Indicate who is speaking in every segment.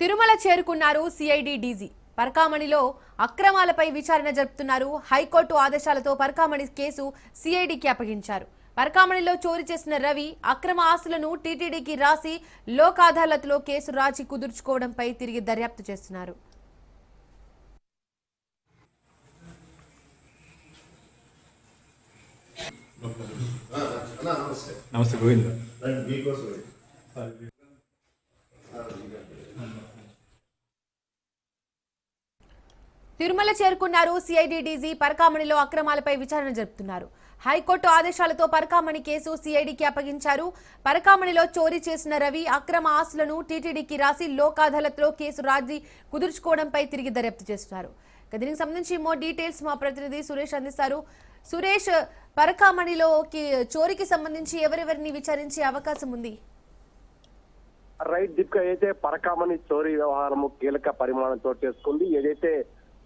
Speaker 1: తిరుమల చేరుకున్నారు CID DG పరకామణిలో అక్రమాలపై విచారణ జరుపుతున్నారు హైకోర్టు ఆదేశాలతో పరకామణి కేసు సిఐడికి అప్పగించారు. పరకామణిలో చోరీ చేసిన రవి అక్రమ ఆస్తులను టీటీడీకి రాసి లోక్ అదాలత్లో కేసు రాజీ కుదుర్చుకోవడంపై తిరిగి దర్యాప్తు చేస్తున్నారు.
Speaker 2: నమస్తే.
Speaker 3: గోవింద.
Speaker 1: తిరుమల చేరుకున్నారు సిఐడి డీజీ పరకామణిలో అక్రమాలపై విచారణ జరుపుతున్నారు. హైకోర్టు ఆదేశాలతో పరకామణి కేసు సిఐడికి అప్పగించారు. పరకామణిలో చోరీ చేసిన రవి అక్రమ ఆస్తులను టీటీడీకి రాసి లోక్ అదాలత్లో కేసు రాజీ కుదుర్చుకోవడంపై తిరిగి దర్యాప్తు చేస్తున్నారు. దీనికి సంబంధించి మో డీటెయిల్స్ మా ప్రతినిధి సురేష్ అందిస్తారు. సురేష్ పరకామణిలోకి చోరీకి సంబంధించి ఎవరెవరిని విచారించే అవకాశం ఉంది?
Speaker 4: రైట్ దిక్కు అయితే పరకామణి చోరీ వ్యవహారము కీలక పరిమాణం చోటు చేసుకుంది ఏదైతే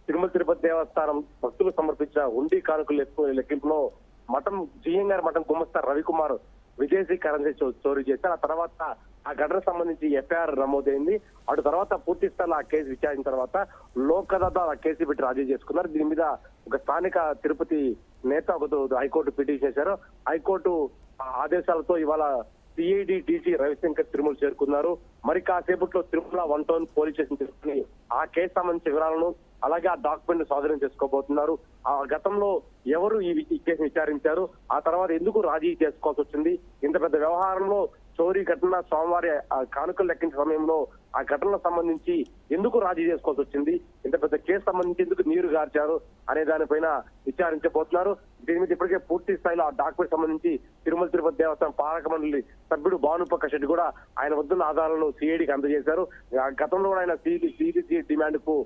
Speaker 4: తిరుమల తిరుపతి దేవస్థానం భక్తులు సమర్పించిన ఉండి కానుకలు లెక్కింపులో మఠం జిఎం గారి మఠం గుమస్తా రవికుమార్ విదేశీ కరెన్సీ చో- చోరీ చేశారు. ఆ తర్వాత ఆ ఘటన సంబంధించి ఎఫ్ఐఆర్ నమోదైంది. అటు తర్వాత పూర్తి స్థాయిలో ఆ కేసు విచారించిన తర్వాత లోక్ అదాలత్ ఆ కేసు పెట్టి రాజీ చేసుకున్నారు. దీని మీద ఒక స్థానిక తిరుపతి నేత ఒక హైకోర్టు పిటిషన్ చేశారు హైకోర్టు ఆ ఆదేశాలతో ఇవాళ సిఐడి డీసీ రవిశంకర్ తిరుమల చేరుకున్నారు. మరి కాసేపట్లో Tirumala one town police station తీసుకుని ఆ కేసు సంబంధించిన వివరాలను అలాగే ఆ డాక్యుమెంట్ స్వాధీనం చేసుకోబోతున్నారు. ఆ గతంలో ఎవరు ఈ ఈ కేసు విచారించారు? ఆ తర్వాత ఎందుకు రాజీ చేసుకోవాల్సి వచ్చింది? ఇంత పెద్ద వ్యవహారంలో చోరీ ఘటన స్వామివారి కానుకలు లెక్కించే సమయంలో ఆ ఘటనకు సంబంధించి ఎందుకు రాజీ చేసుకోవాల్సి వచ్చింది? ఇంత పెద్ద కేసు సంబంధించి ఎందుకు నీరు గార్చారు అనే దానిపైన విచారించబోతున్నారు. దీని మీద ఇప్పటికే పూర్తి స్థాయిలో ఆ డాక్యుమెంట్ సంబంధించి తిరుమల తిరుపతి దేవస్థానం పాలక మండలి సభ్యుడు భానుపక్క శెట్టి కూడా ఆయన వద్దున్న ఆధారాలను సిఐడికి అందజేశారు. ఆ గతంలో కూడా ఆయన సిడి డిమాండ్కు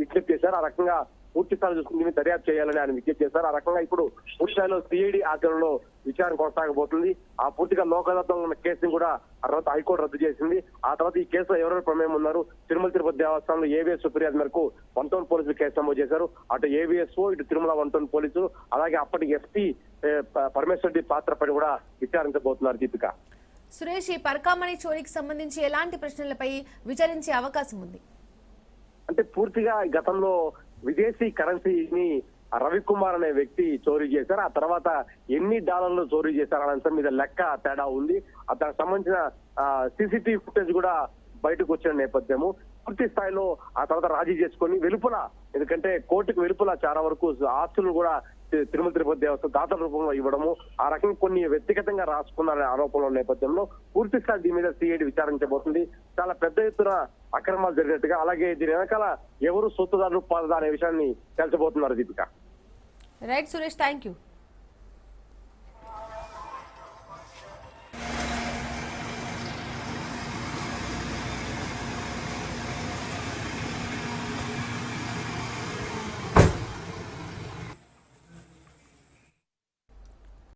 Speaker 4: విజ్ఞప్తి చేశారు. ఆ రకంగా పూర్తి స్థాయిలో చూసుకుని దీన్ని దర్యాప్తు చేయాలని ఆయన విజ్ఞప్తి చేశారు. ఆ రకంగా ఇప్పుడు పూర్తి స్థాయిలో సిఐడి ఆధ్వర్యంలో విచారణ కొనసాగబోతుంది. ఆ పూర్తిగా లోక్ అదాలత్లో ఉన్న కేసుని కూడా ఆ తర్వాత హైకోర్టు రద్దు చేసింది. ఆ తర్వాత ఈ కేసులో ఎవరెవరు ప్రమేయం ఉన్నారు? తిరుమల తిరుపతి దేవస్థానంలో ఏవిఎస్ ఫిర్యాదు మేరకు వన్ టౌన్ పోలీసులు కేసు నమోదు చేశారు. అటు ఏవిఎస్ఓ ఇటు తిరుమల వన్ టౌన్ పోలీసులు అలాగే అప్పటి ఎస్పీ పరమేశ్వర రెడ్డి పాత్రపై కూడా విచారించబోతున్నారు దీపిక.
Speaker 1: సురేష్ ఈ పరకామణి చోరీకి సంబంధించి ఎలాంటి ప్రశ్నలపై విచారించే అవకాశం ఉంది?
Speaker 4: అంటే పూర్తిగా గతంలో విదేశీ కరెన్సీని రవికుమార్ అనే వ్యక్తి చోరీ చేశారు. ఆ తర్వాత ఎన్ని డాలర్లు చోరీ చేశారు అనే అంశం మీద లెక్క తేడా ఉంది. దానికి సంబంధించిన సీసీటీవీ ఫుటేజ్ కూడా బయటకు వచ్చిన నేపథ్యము. పూర్తి స్థాయిలో ఆ తర్వాత రాజీ చేసుకొని వెలుపల ఎందుకంటే కోర్టుకు వెలుపల చాలా వరకు ఆస్తులు కూడా తిరుమల తిరుపతి దేవస్థానం దాతల రూపంలో ఇవ్వడము ఆ రకంగా కొన్ని వ్యక్తిగతంగా రాసుకున్నారనే ఆరోపణల నేపథ్యంలో పూర్తి స్థాయి దీని మీద సిఐడి విచారించబోతుంది. చాలా పెద్ద ఎత్తున అక్రమాలు జరిగినట్టుగా అలాగే దీని వెనకాల ఎవరు సొత్తుదారులు పాలదా అనే విషయాన్ని తెలిసిపోతున్నారు Deepika.
Speaker 1: Right Suresh thank you